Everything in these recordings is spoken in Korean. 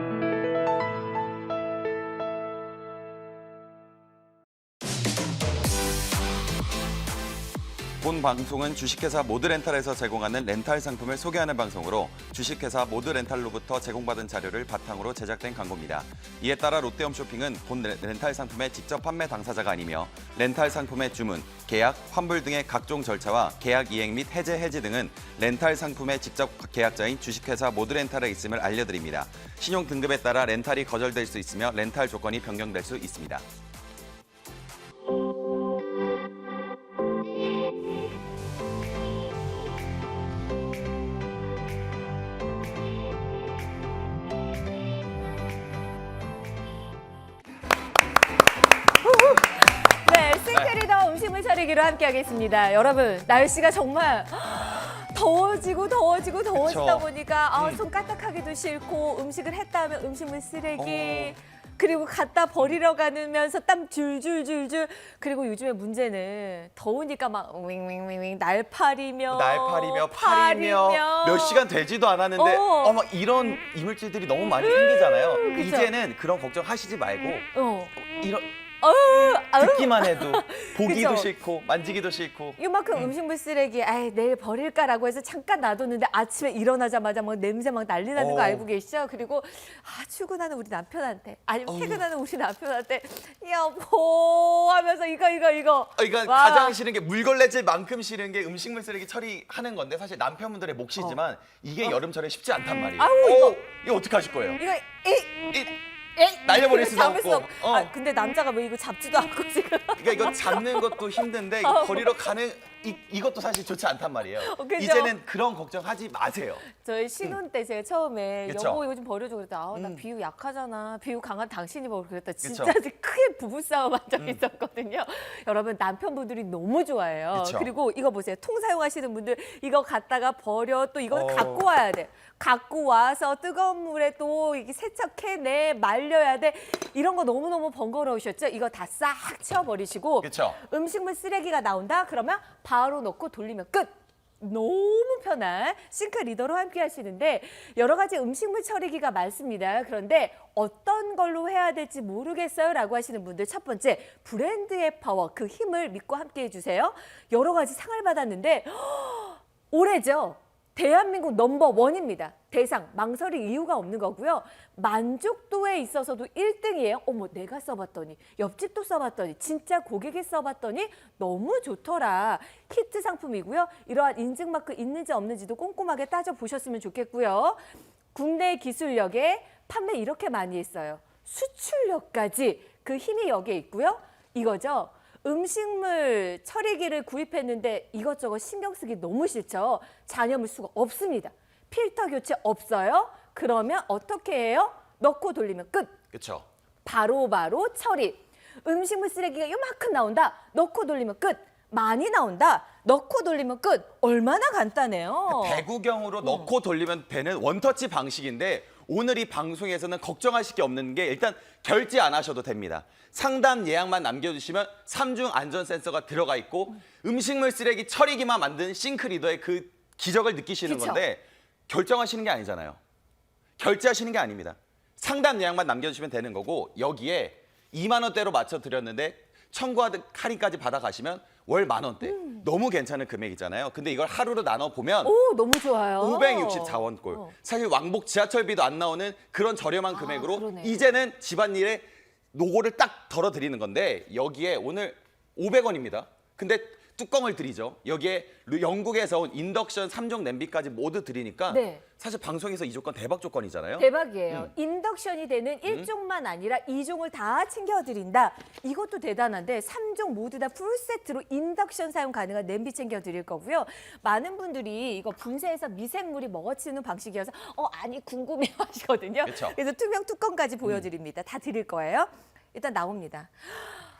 Música 본 방송은 주식회사 모드렌탈에서 제공하는 렌탈 상품을 소개하는 방송으로 주식회사 모드렌탈로부터 제공받은 자료를 바탕으로 제작된 광고입니다. 이에 따라 롯데홈 쇼핑은 본 레- 렌탈 상품의 직접 판매 당사자가 아니며 렌탈 상품의 주문, 계약, 환불 등의 각종 절차와 계약 이행 및 해제 해지 등은 렌탈 상품의 직접 계약자인 주식회사 모드렌탈에 있음을 알려드립니다. 신용 등급에 따라 렌탈이 거절될 수 있으며 렌탈 조건이 변경될 수 있습니다. 처리기로 함께하겠습니다. 여러분, 날씨가 정말 더워지고 더워지고 더워지다 그쵸. 보니까 아, 음. 손 까딱하기도 싫고 음식을 했다 하면 음식물 쓰레기 어. 그리고 갖다 버리러 가면서 땀 줄줄줄줄 그리고 요즘에 문제는 더우니까 막 윙윙윙윙 날파리며 날파리며 파리며. 몇 시간 되지도 않았는데 어. 어막 이런 이물질들이 너무 많이 생기잖아요. 그쵸. 이제는 그런 걱정 하시지 말고 어. 이런 어우, 아우. 듣기만 해도 보기도 그쵸. 싫고 만지기도 싫고 이만큼 음. 식물 쓰레기 아이 내일 버릴까라고 해서 잠깐 놔뒀는데 아침에 일어나자마자 막 냄새 막 난리 나는 거 어. 알고 계시죠? 그리고 아 출근하는 우리 남편한테 아니면 퇴근하는 우리 남편한테 여보 하면서 이거 이거 이거 어, 이건 와. 가장 싫은 게 물걸레질만큼 싫은 게 음식물 쓰레기 처리하는 건데 사실 남편분들의 몫이지만 이게 여름철에 쉽지 않단 말이에요. 어. 아우, 이거. 어, 이거 어떻게 하실 거예요? 이거 이 이- 에이 날려버릴 수도 잡을 수 없고. 없- 어. 아 근데 남자가 왜 이거 잡지도 않고 지금 그러니까 이거 잡는 것도 힘든데 이거 버리러 가는 이, 이것도 사실 좋지 않단 말이에요. 어, 그죠? 이제는 그런 걱정하지 마세요. 저희 신혼 때 제가 처음에 그쵸? 여보 이거 좀 버려줘 그랬다 아우 나 음. 비유 약하잖아 비유 강한 당신이 먹을 그랬다? 진짜 크게 부부싸움 한 적이 있었거든요 여러분 남편분들이 너무 좋아해요 그쵸? 그리고 이거 보세요 통 사용하시는 분들 이거 갖다가 버려 또 이거 어. 갖고 와야 돼 갖고 와서 뜨거운 물에 또 이게 세척해내 말려 야 돼 이런 거 너무너무 번거로우셨죠 이거 다싹 치워버리시고 그쵸? 음식물 쓰레기가 나온다 그러면 바로 넣고 돌리면 끝 너무 편한 싱크 리더로 함께 하시는데 여러 가지 음식물 처리기가 많습니다. 그런데 어떤 걸로 해야 될지 모르겠어요 라고 하시는 분들 첫 번째 브랜드의 파워 그 힘을 믿고 함께 해주세요. 여러 가지 상을 받았는데 올해죠. 대한민국 넘버 원입니다. 대상 망설일 이유가 없는 거고요. 만족도에 있어서도 1등이에요. 어머 내가 써봤더니 옆집도 써봤더니 진짜 고객이 써봤더니 너무 좋더라. 히트 상품이고요. 이러한 인증 마크 있는지 없는지도 꼼꼼하게 따져 보셨으면 좋겠고요. 국내 기술력에 판매 이렇게 많이 했어요. 수출력까지 그 힘이 여기에 있고요. 이거죠. 음식물 처리기를 구입했는데 이것저것 신경 쓰기 너무 싫죠. 잔여물 수가 없습니다. 필터 교체 없어요. 그러면 어떻게 해요? 넣고 돌리면 끝. 그렇죠. 바로바로 처리. 음식물 쓰레기가 요만큼 나온다. 넣고 돌리면 끝. 많이 나온다. 넣고 돌리면 끝. 얼마나 간단해요. 배구경으로 넣고 돌리면 되는 원터치 방식인데 오늘 이 방송에서는 걱정하실 게 없는 게 일단 결제 안 하셔도 됩니다. 상담 예약만 남겨주시면 삼중 안전 센서가 들어가 있고 음식물 쓰레기 처리기만 만든 싱크 리더의 그 기적을 느끼시는 그쵸. 건데 결정하시는 게 아니잖아요. 결제하시는 게 아닙니다. 상담 예약만 남겨주시면 되는 거고 여기에 2만 원대로 맞춰 드렸는데 청구하듯 할인까지 받아가시면 월 만 원대 너무 괜찮은 금액이잖아요. 근데 이걸 하루로 나눠 보면 오, 너무 좋아요. 564원 꼴. 어. 사실 왕복 지하철비도 안 나오는 그런 저렴한 금액으로 그러네. 이제는 집안일에 노고를 딱 덜어드리는 건데 여기에 오늘 500원입니다. 근데 뚜껑을 드리죠. 여기에 루- 영국에서 온 인덕션 3종 냄비까지 모두 드리니까 네. 사실 방송에서 이 조건 대박 조건이잖아요. 대박이에요. 음. 인덕션이 되는 일종만 아니라이종을 다 챙겨드린다. 이것도 대단한데 삼종 모두 다 풀세트로 인덕션 사용 가능한 냄비 챙겨드릴 거고요. 많은 분들이 이거 분쇄해서 미생물이 먹어치는 방식이어서 어 아니 궁금해 하시거든요. 그쵸. 음. 그래서 투명 뚜껑까지 보여드립니다. 다 드릴 거예요. 일단 나옵니다.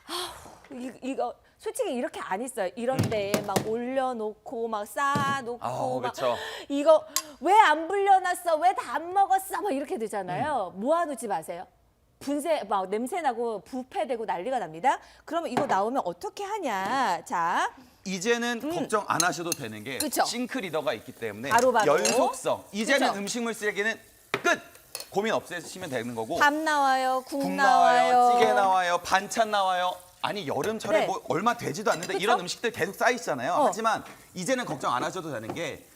아우, 이, 이거 솔직히 이렇게 안 있어요. 이런 데에 막 올려놓고 막 쌓아놓고 아우, 막 그쵸. 이거 왜 안 불려놨어? 왜 다 안 먹었어? 막 이렇게 되잖아요. 모아놓지 마세요. 분쇄 막 냄새 나고 부패되고 난리가 납니다. 그러면 이거 나오면 어떻게 하냐? 자, 이제는 걱정 안 하셔도 되는 게 음. 그쵸. 싱크 리더가 있기 때문에 바로바로. 연속성. 이제는 그쵸. 음식물 쓰레기는 끝. 고민 없애시면 되는 거고 밥 나와요, 국, 국. 나와요, 찌개 나와요, 반찬 나와요. 아니 여름철에 네. 뭐 얼마 되지도 않는데 그쵸? 이런 음식들 계속 쌓이잖아요. 어. 하지만 이제는 걱정 안 하셔도 되는 게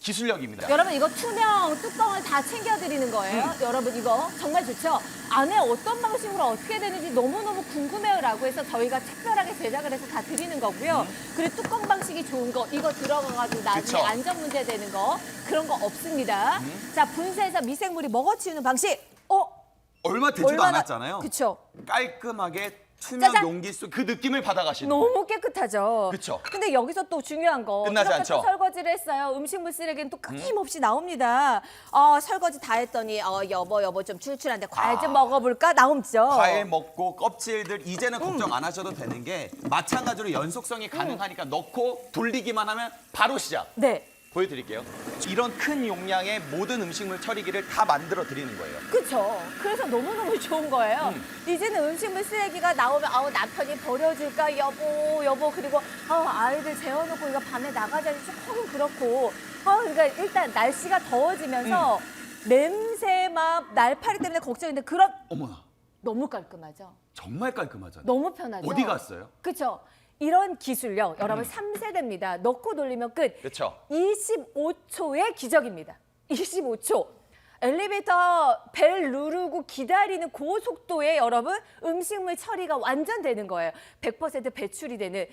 기술력입니다. 여러분 이거 투명 뚜껑을 다 챙겨드리는 거예요. 음. 여러분 이거 정말 좋죠? 안에 어떤 방식으로 어떻게 되는지 너무너무 궁금해요 라고 해서 저희가 특별하게 제작을 해서 다 드리는 거고요. 그리고 뚜껑 방식이 좋은 거 이거 들어가가지고 나중에 음. 그쵸. 음. 안전 문제 되는 거 그런 거 없습니다. 자 분쇄해서 미생물이 먹어치우는 방식. 어? 얼마 되지도 얼마나 않았잖아요. 그쵸? 깔끔하게 투명 짜잔. 용기 속그 느낌을 받아가시는. 너무 깨끗하죠. 그쵸. 근데 여기서 또 중요한 거 끝나지 이렇게 않죠? 또 설거지를 했어요. 음식물 쓰레기는 또 끊임없이 나옵니다. 어, 설거지 다 했더니 어, 여보 여보 좀 출출한데 과일 좀 먹어볼까 나오죠. 아. 과일 먹고 껍질들 이제는 걱정 안 하셔도 되는 게 마찬가지로 연속성이 가능하니까 넣고 돌리기만 하면 바로 시작. 네. 보여드릴게요. 이런 큰 용량의 모든 음식물 처리기를 다 만들어 드리는 거예요. 그렇죠. 그래서 너무너무 좋은 거예요. 음. 이제는 음식물 쓰레기가 나오면 아우 남편이 버려줄까 여보 여보 그리고 아우 아이들 재워놓고 이거 밤에 나가자니 조금 그렇고 아 그러니까 일단 날씨가 더워지면서 음. 냄새 막 날파리 때문에 걱정인데 그런 어머나, 너무 깔끔하죠. 정말 깔끔하잖아요. 너무 편하죠. 어디 갔어요? 그렇죠. 이런 기술력 여러분 삼 3세대입니다. 넣고 돌리면 끝. 그렇죠. 25초의 기적입니다. 25초. 엘리베이터 벨 누르고 기다리는 그 속도에 여러분 음식물 처리가 완전 되는 거예요. 100% 배출이 되는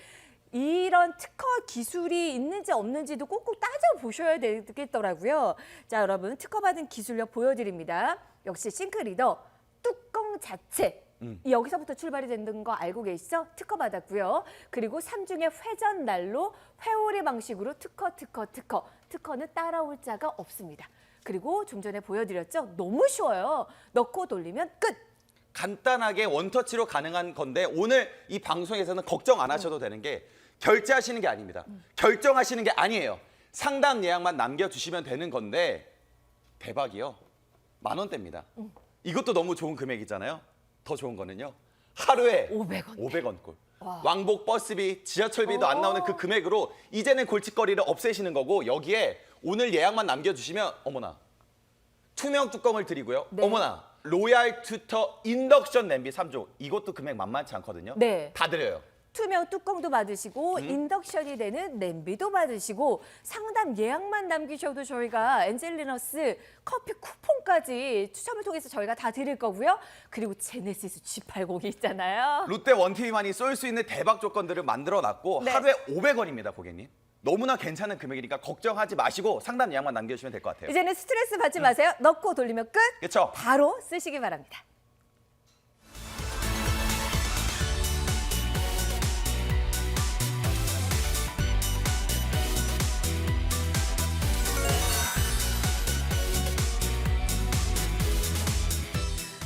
이런 특허 기술이 있는지 없는지도 꼭꼭 따져 보셔야 되겠더라고요. 자, 여러분 특허받은 기술력 보여드립니다. 역시 싱크 리더 뚜껑 자체 여기서부터 출발이 되는 거 알고 계시죠? 특허 받았고요. 그리고 삼중의 회전 난로 회오리 방식으로 특허 특허 특허 특허는 따라올 자가 없습니다. 그리고 좀 전에 보여드렸죠? 너무 쉬워요. 넣고 돌리면 끝. 간단하게 원터치로 가능한 건데 오늘 이 방송에서는 걱정 안 하셔도 되는 게 결제하시는 게 아닙니다. 결정하시는 게 아니에요. 상담 예약만 남겨주시면 되는 건데 대박이요. 만 원대입니다. 이것도 너무 좋은 금액이잖아요. 더 좋은 거는요. 하루에 500원. 500원 꼴. 와. 왕복 버스비, 지하철비도 안 나오는 그 금액으로 이제는 골칫거리를 없애시는 거고 여기에 오늘 예약만 남겨주시면 어머나 투명 뚜껑을 드리고요. 네. 어머나 로얄 투터 인덕션 냄비 3조 이것도 금액 만만치 않거든요. 네. 다 드려요. 투명 뚜껑도 받으시고 인덕션이 되는 냄비도 받으시고 상담 예약만 남기셔도 저희가 엔젤리너스 커피 쿠폰까지 추첨을 통해서 저희가 다 드릴 거고요. 그리고 제네시스 G80이 있잖아요. 롯데 원TV만이 쏠 수 있는 대박 조건들을 만들어 놨고 네. 하루에 500원입니다, 고객님. 너무나 괜찮은 금액이니까 걱정하지 마시고 상담 예약만 남겨주시면 될 것 같아요. 이제는 스트레스 받지 마세요. 넣고 돌리면 끝. 그렇죠? 바로 쓰시기 바랍니다.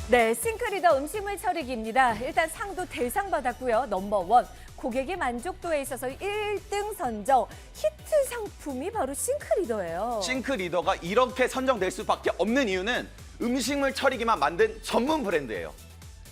네, 싱크리더 음식물 처리기입니다. 일단 상도 대상 받았고요. 넘버원. 고객의 만족도에 있어서 1등 선정 히트 상품이 바로 싱크리더예요. 싱크 리더가 이렇게 선정될 수밖에 없는 이유는 음식물 처리기만 만든 전문 브랜드예요.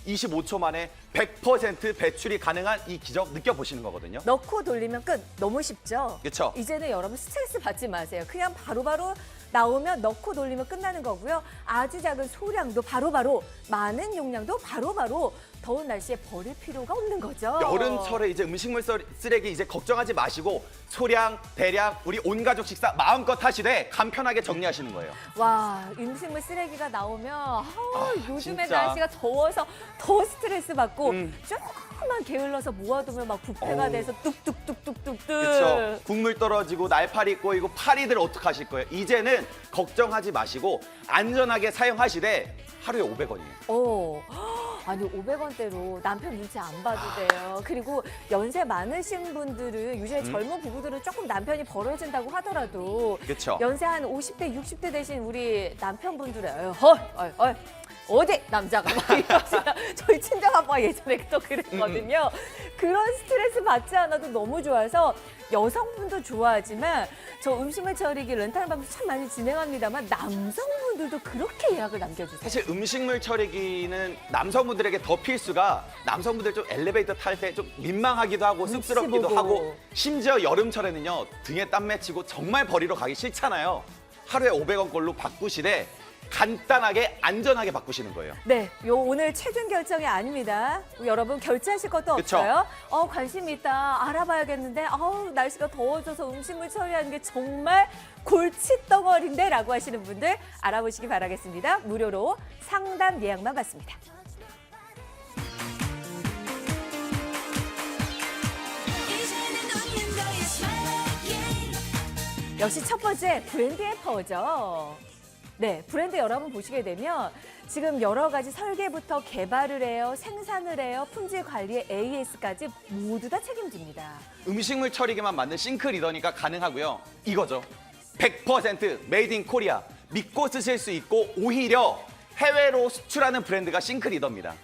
25초 만에 100% 배출이 가능한 이 기적 느껴보시는 거거든요. 넣고 돌리면 끝. 너무 쉽죠? 그쵸. 이제는 여러분 스트레스 받지 마세요. 그냥 바로바로 나오면 넣고 돌리면 끝나는 거고요. 아주 작은 소량도 바로바로 많은 용량도 바로바로 더운 날씨에 버릴 필요가 없는 거죠. 여름철에 이제 음식물 썰- 쓰레기 이제 걱정하지 마시고 소량, 대량 우리 온 가족 식사 마음껏 하시되 간편하게 정리하시는 거예요. 와, 음식물 쓰레기가 나오면 아, 요즘에 진짜. 날씨가 더워서 더 스트레스 받고 음. 조금 만 게을러서 모아두면 막 부패가 어우. 돼서 뚝뚝뚝뚝뚝뚝. 그렇죠. 국물 떨어지고 날파리 꼬이고 파리들 어떡하실 거예요? 이제는 걱정하지 마시고 안전하게 사용하시되 하루에 500원이에요. 어. 아니 500원대로 남편 눈치 안 봐도 돼요. 그리고 연세 많으신 분들은 요즘에 젊은 부부들은 조금 남편이 벌어진다고 하더라도 그쵸. 연세 한 50대, 60대 되신 우리 남편분들은 어이, 헐, 어이, 어이, 어디 남자가 막 이러시나 저희 친정 아빠 예전에 또 그랬거든요. 그런 스트레스 받지 않아도 너무 좋아서 여성분도 좋아하지만 저 음식물 처리기 렌탈 방송 참 많이 진행합니다만 남성분들도 그렇게 예약을 남겨주세요. 사실 음식물 처리기는 남성분들에게 더 필수가 남성분들 좀 엘리베이터 탈 때 좀 민망하기도 하고 쑥스럽기도 보고. 하고 심지어 여름철에는요 등에 땀 맺히고 정말 버리러 가기 싫잖아요. 하루에 500원 꼴로 바꾸시되 간단하게 안전하게 바꾸시는 거예요. 네, 요 오늘 최종 결정이 아닙니다. 여러분 결제하실 것도 그쵸? 없어요. 어 관심 있다, 알아봐야겠는데, 어우 날씨가 더워져서 음식물 처리하는 게 정말 골칫덩어리인데라고 하시는 분들 알아보시기 바라겠습니다. 무료로 상담 예약만 받습니다. 이제는 웃는 거야 smile 역시 첫 번째 브랜드 의 파워죠. 네, 브랜드 여러분 보시게 되면 지금 여러 가지 설계부터 개발을 해요, 생산을 해요, 품질 관리에 AS까지 모두 다 책임집니다. 음식물 처리기만 만든 싱크 리더니까 가능하고요. 이거죠. 100% 메이드 인 코리아. 믿고 쓰실 수 있고 오히려 해외로 수출하는 브랜드가 싱크 리더입니다.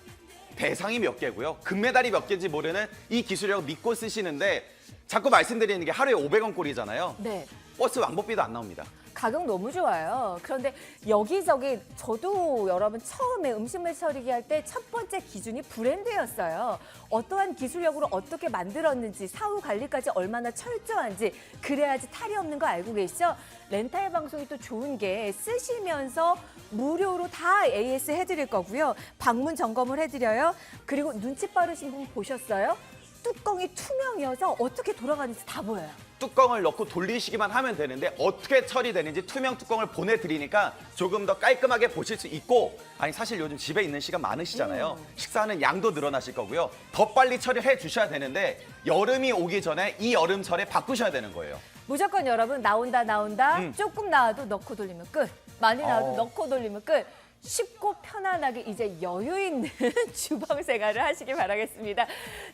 대상이 몇 개고요. 금메달이 몇 개인지 모르는 이 기술력 믿고 쓰시는데 자꾸 말씀드리는 게 하루에 500원 꼴이잖아요. 네. 버스 왕복비도 안 나옵니다. 가격 너무 좋아요. 그런데 여기저기 저도 여러분 처음에 음식물 처리기 할 때 첫 번째 기준이 브랜드였어요. 어떠한 기술력으로 어떻게 만들었는지 사후 관리까지 얼마나 철저한지 그래야지 탈이 없는 거 알고 계시죠? 렌탈 방송이 또 좋은 게 쓰시면서 무료로 다 AS 해드릴 거고요. 방문 점검을 해드려요. 그리고 눈치 빠르신 분 보셨어요? 뚜껑이 투명이어서 어떻게 돌아가는지 다 보여요. 뚜껑을 넣고 돌리시기만 하면 되는데 어떻게 처리되는지 투명 뚜껑을 보내드리니까 조금 더 깔끔하게 보실 수 있고 아니 사실 요즘 집에 있는 시간 많으시잖아요. 식사하는 양도 늘어나실 거고요. 더 빨리 처리해 주셔야 되는데 여름이 오기 전에 이 여름철에 바꾸셔야 되는 거예요. 무조건 여러분 나온다 나온다 음. 조금 나와도 넣고 돌리면 끝 많이 나와도 어. 넣고 돌리면 끝 쉽고 편안하게 이제 여유 있는 주방 생활을 하시길 바라겠습니다.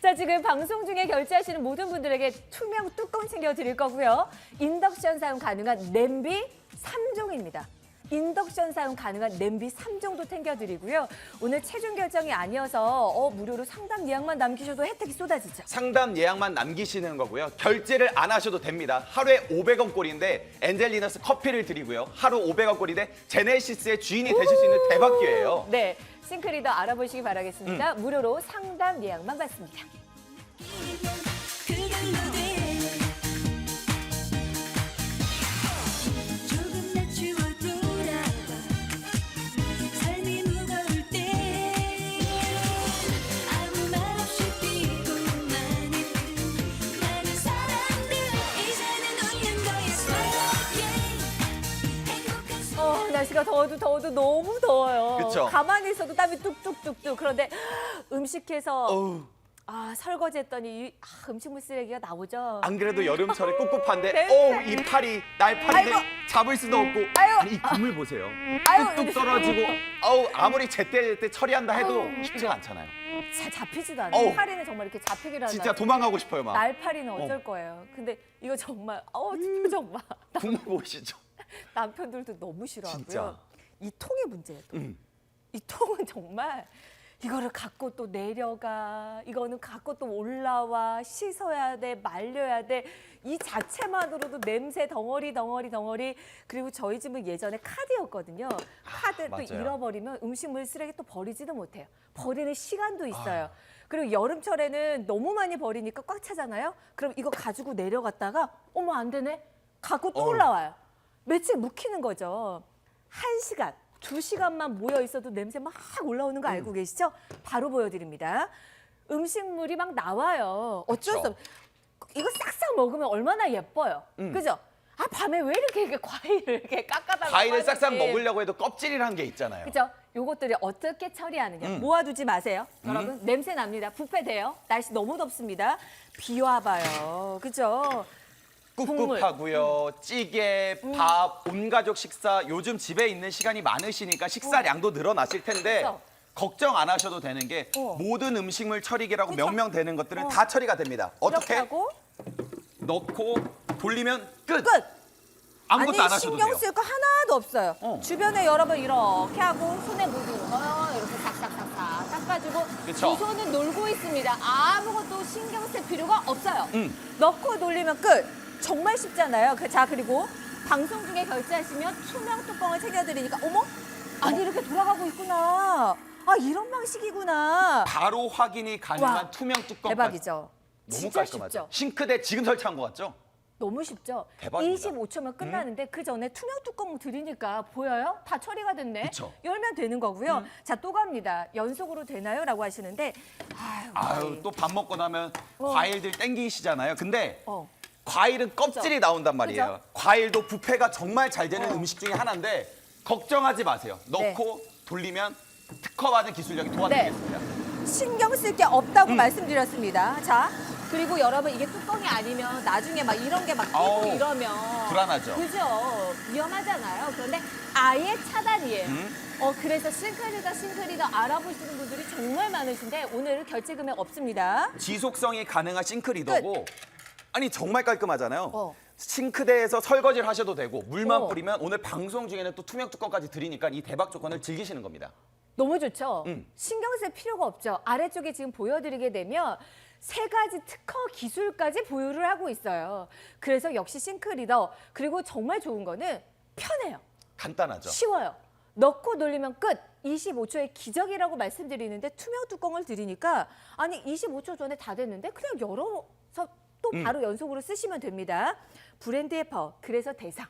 자 지금 방송 중에 결제하시는 모든 분들에게 투명 뚜껑 챙겨 드릴 거고요. 인덕션 사용 가능한 냄비 3종입니다. 인덕션 사용 가능한 냄비 3종도 챙겨드리고요. 오늘 최종 결정이 아니어서 어, 무료로 상담 예약만 남기셔도 혜택이 쏟아지죠. 상담 예약만 남기시는 거고요. 결제를 안 하셔도 됩니다. 하루에 500원 꼴인데 엔젤리너스 커피를 드리고요. 하루 500원 꼴인데 제네시스의 주인이 되실 수 있는 대박 기회예요. 네, 싱크리더 알아보시기 바라겠습니다. 무료로 상담 예약만 받습니다. 날씨가 더워도 더워도 너무 더워요. 그쵸? 가만히 있어도 땀이 뚝뚝뚝뚝. 그런데 음식해서 어우, 아, 설거지했더니 이, 아, 음식물 쓰레기가 나오죠. 안 그래도 여름철에 꿉꿉한데 네. 어우 이 팔이 날팔인데 아이고. 잡을 수도 없고 아유. 아니 이 국물 보세요. 아유, 뚝뚝 떨어지고 어우 아무리 제때 처리한다 해도 쉽지가 않잖아요. 잘 잡히지도 않아요. 어우. 파리는 정말 이렇게 잡히기로 하나. 진짜 도망가고 싶어요 막. 날파리는 어쩔 거예요. 근데 이거 정말 어우 정말 국물 보이시죠? 남편들도 너무 싫어하고요. 진짜. 이 통의 문제예요. 또. 음. 이 통은 정말 이거를 갖고 또 내려가 이거는 갖고 또 올라와 씻어야 돼 말려야 돼 이 자체만으로도 냄새 덩어리 덩어리 덩어리 그리고 저희 집은 예전에 카드였거든요 카드 또 맞아요. 잃어버리면 음식물 쓰레기 또 버리지도 못해요 버리는 시간도 있어요 아. 그리고 여름철에는 너무 많이 버리니까 꽉 차잖아요 그럼 이거 가지고 내려갔다가 어머 안 되네 갖고 또 어휴. 올라와요 며칠 묵히는 거죠 한 시간, 두 시간만 모여 있어도 냄새 막 올라오는 거 음. 알고 계시죠? 바로 보여드립니다. 음식물이 막 나와요. 어쩔 수. 없. 이거 싹싹 먹으면 얼마나 예뻐요. 음. 그죠? 아 밤에 왜 이렇게, 이렇게 과일을 이렇게 깎아달라고 과일을 싹싹 하는지. 먹으려고 해도 껍질이라는 게 있잖아요. 그죠? 요것들이 어떻게 처리하느냐. 음. 모아두지 마세요. 여러분, 냄새 납니다. 부패 돼요. 날씨 너무 덥습니다. 비 와봐요. 그죠? 꿉꿉하고요. 찌개, 밥, 온 가족 식사 요즘 집에 있는 시간이 많으시니까 식사량도 늘어나실 텐데 그쵸? 걱정 안 하셔도 되는 게 어. 모든 음식물 처리기라고? 명명되는 것들은 어. 다 처리가 됩니다. 이렇게 어떻게 하고 넣고 돌리면 끝. 끝! 아무것도 안 하셔도 신경 돼요. 쓸 거 하나도 없어요. 어. 주변에 여러분 이렇게 하고 손에 묻은 거 이렇게 싹싹싹싹 닦아주고 그쵸. 두 손은 놀고 있습니다. 아무것도 신경 쓸 필요가 없어요. 음. 넣고 돌리면 끝. 정말 쉽잖아요. 그- 자 그리고 방송 중에 결제하시면 투명 뚜껑을 챙겨드리니까 어머 아니 이렇게 돌아가고 있구나. 아 이런 방식이구나. 바로 확인이 가능한 와, 투명 뚜껑. 대박이죠. 너무 진짜 깔끔하죠. 쉽죠. 싱크대 지금 설치한 거 같죠? 너무 쉽죠? 대박입니다. 25초면 끝나는데 그 전에 투명 뚜껑 들이니까 보여요? 다 처리가 됐네. 그쵸. 열면 되는 거고요. 자, 또 갑니다. 연속으로 되나요? 라고 하시는데 아유, 아유 또밥 먹고 나면 어. 과일들 땡기시잖아요. 근데 어. 과일은 껍질이 나온단 말이에요. 그죠? 과일도 부패가 정말 잘 되는 어. 음식 중에 하나인데 걱정하지 마세요. 넣고 돌리면 특허받은 기술력이 도와드리겠습니다. 신경 쓸 게 없다고 말씀드렸습니다. 자, 그리고 여러분 이게 뚜껑이 아니면 나중에 막 이런 게 막 끼고 아우, 이러면 불안하죠. 그죠? 위험하잖아요. 그런데 아예 차단이에요. 음. 어 그래서 싱크리더 싱크리더 알아보시는 분들이 정말 많으신데 오늘 결제 금액 없습니다. 지속성이 가능한 싱크리더고 아니 정말 깔끔하잖아요. 어. 싱크대에서 설거지를 하셔도 되고 물만 어. 뿌리면 오늘 방송 중에는 또 투명 뚜껑까지 드리니까 이 대박 조건을 즐기시는 겁니다. 너무 좋죠? 음. 신경 쓸 필요가 없죠. 아래쪽에 지금 보여드리게 되면 세 가지 특허 기술까지 보유를 하고 있어요. 그래서 역시 싱크 리더 그리고 정말 좋은 거는 편해요. 간단하죠. 쉬워요. 넣고 돌리면 끝. 25초의 기적이라고 말씀드리는데 투명 뚜껑을 드리니까 아니 25초 전에 다 됐는데 그냥 열어서 또 음. 바로 연속으로 쓰시면 됩니다. 브랜드의 파워 그래서 대상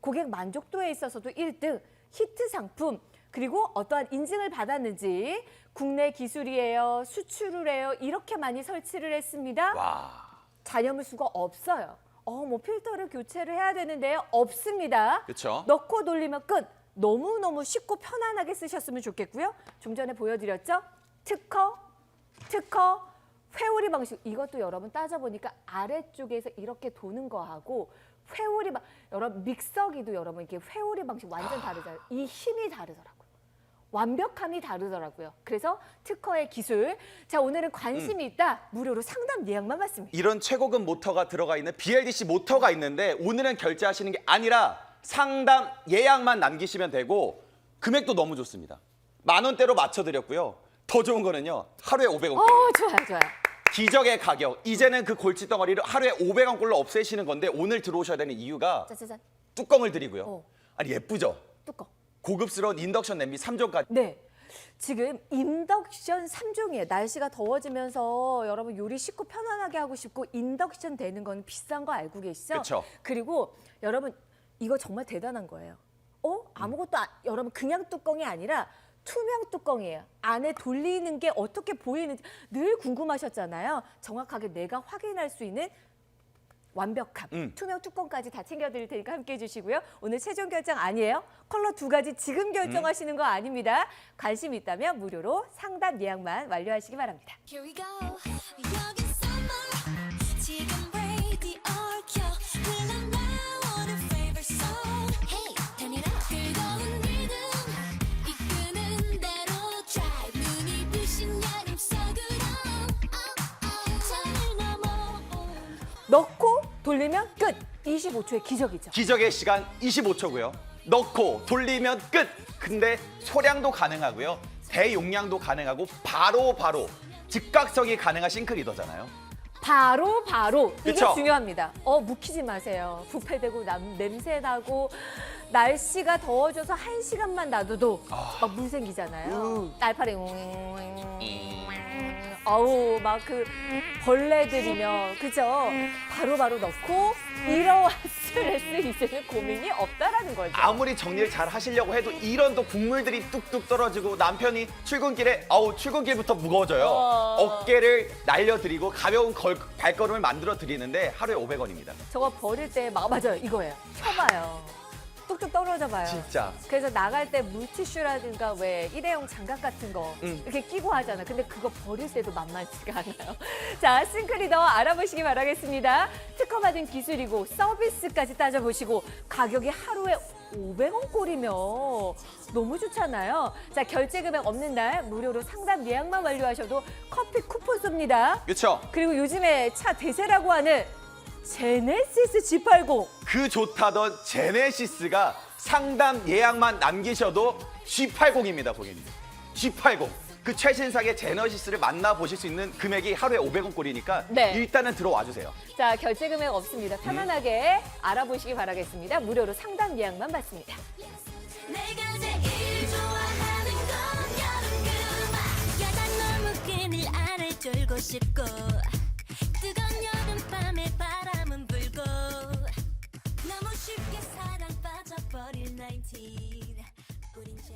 고객 만족도에 있어서도 1등 히트 상품 그리고 어떠한 인증을 받았는지 국내 기술이에요 수출을 해요 이렇게 많이 설치를 했습니다. 와. 잔여물 수가 없어요. 어, 뭐 필터를 교체를 해야 되는데요. 없습니다. 그쵸. 넣고 돌리면 끝. 너무너무 쉽고 편안하게 쓰셨으면 좋겠고요. 좀 전에 보여드렸죠? 특허, 특허, 회오리 방식. 이것도 여러분 따져보니까 아래쪽에서 이렇게 도는 거하고 회오리 방 여러분 믹서기도 여러분 이렇게 회오리 방식 완전 다르잖아요. 이 힘이 다르더라고요. 완벽함이 다르더라고요. 그래서 특허의 기술. 자, 오늘은 관심이 있다. 무료로 상담 예약만 받습니다. 이런 최고급 모터가 들어가 있는 BLDC 모터가 있는데 오늘은 결제하시는 게 아니라 상담 예약만 남기시면 되고 금액도 너무 좋습니다. 만 원대로 맞춰드렸고요. 더 좋은 거는요. 하루에 500원. 어, 좋아요, 좋아요. 기적의 가격. 이제는 그 골치 덩어리를 하루에 500원꼴로 없애시는 건데 오늘 들어오셔야 되는 이유가 짜자잔. 뚜껑을 드리고요. 어. 아니 예쁘죠? 뚜껑. 고급스러운 인덕션 냄비 3종까지. 네. 지금 인덕션 3종이에요. 날씨가 더워지면서 여러분 요리 쉽고 편안하게 하고 싶고 인덕션 되는 건 비싼 거 알고 계시죠? 그쵸. 그리고 여러분 이거 정말 대단한 거예요. 어? 아무것도 아- 여러분 그냥 뚜껑이 아니라 투명 뚜껑이에요. 안에 돌리는 게 어떻게 보이는지 늘 궁금하셨잖아요. 정확하게 내가 확인할 수 있는 완벽함, 음. 투명 뚜껑까지 다 챙겨드릴 테니까 함께해 주시고요. 오늘 최종 결정 아니에요. 컬러 두 가지 지금 결정하시는 거 아닙니다. 관심 있다면 무료로 상담 예약만 완료하시기 바랍니다. Here we go. 여기 넣고 돌리면 끝. 25초의 기적이죠. 기적의 시간 25초고요. 넣고 돌리면 끝. 근데 소량도 가능하고요. 대용량도 가능하고 바로 바로 즉각성이 가능한 싱크리더잖아요. 바로 바로 이게 그쵸? 중요합니다. 어 묵히지 마세요. 부패되고 남, 냄새 나고 날씨가 더워져서 한 시간만 놔둬도 아. 막물 생기잖아요. 음. 날파리 웅 어우 막 그 벌레들이며 그죠? 바로바로 넣고 이러한 스트레스 이제는 고민이 없다라는 거죠. 아무리 정리를 잘 하시려고 해도 이런 또 국물들이 뚝뚝 떨어지고 남편이 출근길에 아우 출근길부터 무거워져요. 어. 어깨를 날려드리고 가벼운 걸- 발걸음을 만들어 드리는데 하루에 500원입니다. 저거 버릴 때 막 맞아요 이거예요. 펴봐요. 뚝뚝 떨어져 봐요. 진짜. 그래서 나갈 때 물티슈라든가 왜 일회용 장갑 같은 거 음. 이렇게 끼고 하잖아. 근데 그거 버릴 때도 만만치가 않아요. 자, 싱크리더 알아보시기 바라겠습니다. 특허받은 기술이고 서비스까지 따져보시고 가격이 하루에 500원 꼴이면 너무 좋잖아요. 자, 결제 금액 없는 날 무료로 상담 예약만 완료하셔도 커피 쿠폰 쏩니다. 그렇죠? 그리고 요즘에 차 대세라고 하는 제네시스 G80. 그 좋다던 제네시스가 상담 예약만 남기셔도 G80입니다, 고객님. G80. 그 최신상의 제너시스를 만나보실 수 있는 금액이 하루에 500원 꼴이니까 네. 일단은 들어와 주세요. 자, 결제 금액 없습니다. 편안하게 알아보시기 바라겠습니다. 무료로 상담 예약만 받습니다. 내가 제일 좋아하는 건 여름 그만 야단 너무 끈을 안을 졸고 싶고 뜨거운 여름밤에 바 버릴 19 우린 제